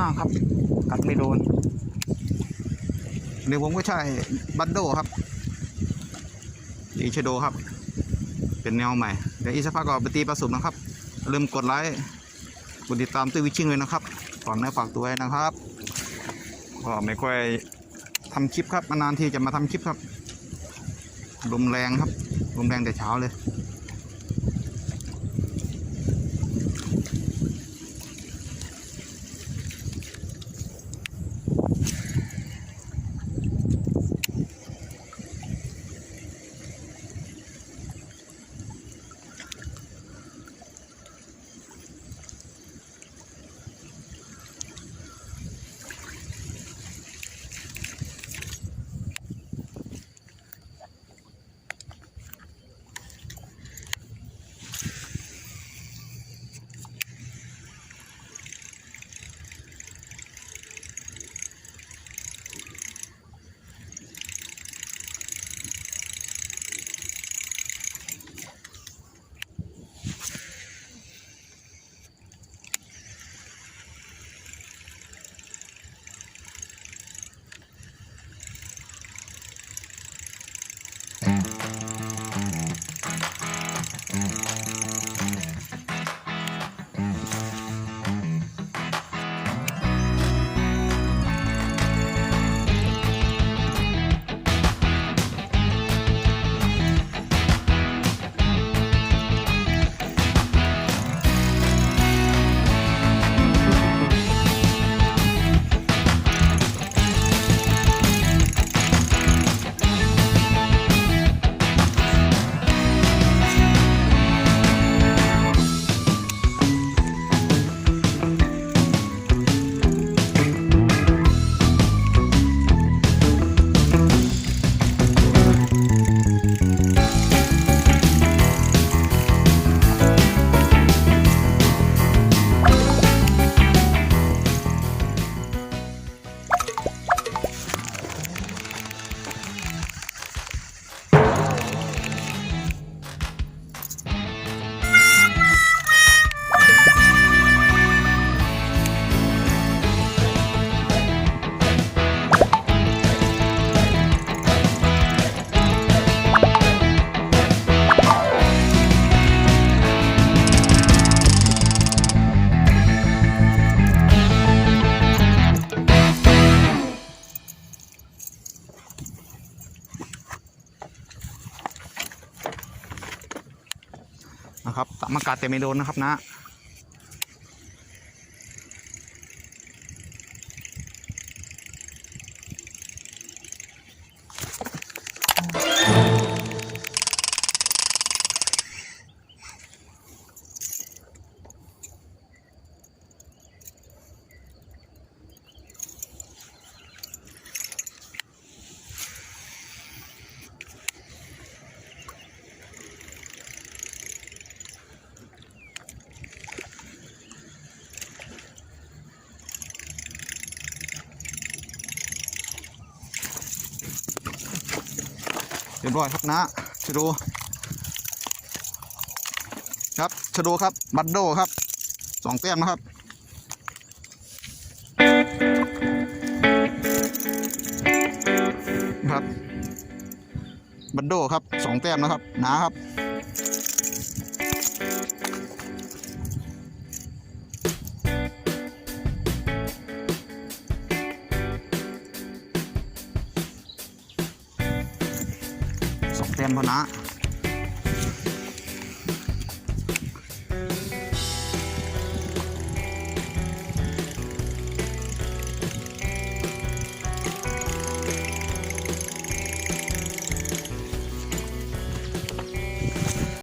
มากครับ กัดไม่โดนเดี๋ยวผมก็ใช้บัตโดครับอีชโดครับ เป็นแนวใหม่ เดี๋ยวอีกสักพักก็ไปตีปลาสุมนะครับลืมกดไลค์กดติดตามตื้วิชิงเลยนะครับฝากเนื้อฝากตัวไว้นะครับ ก็ไม่ค่อยทำคลิปครับนานทีจะมาทำคลิปครับลมแรงครับลมแรงแต่เช้าเลย นะครับตะมากาศแต่ไม่โดนนะครับนะ เรียบร้อยครับนะชโดครับชโดครับ บัตโดครับสองแต้มนะครับครับบัตโดครับสองแต้มนะครับนาครับ สองแต้มพอนะ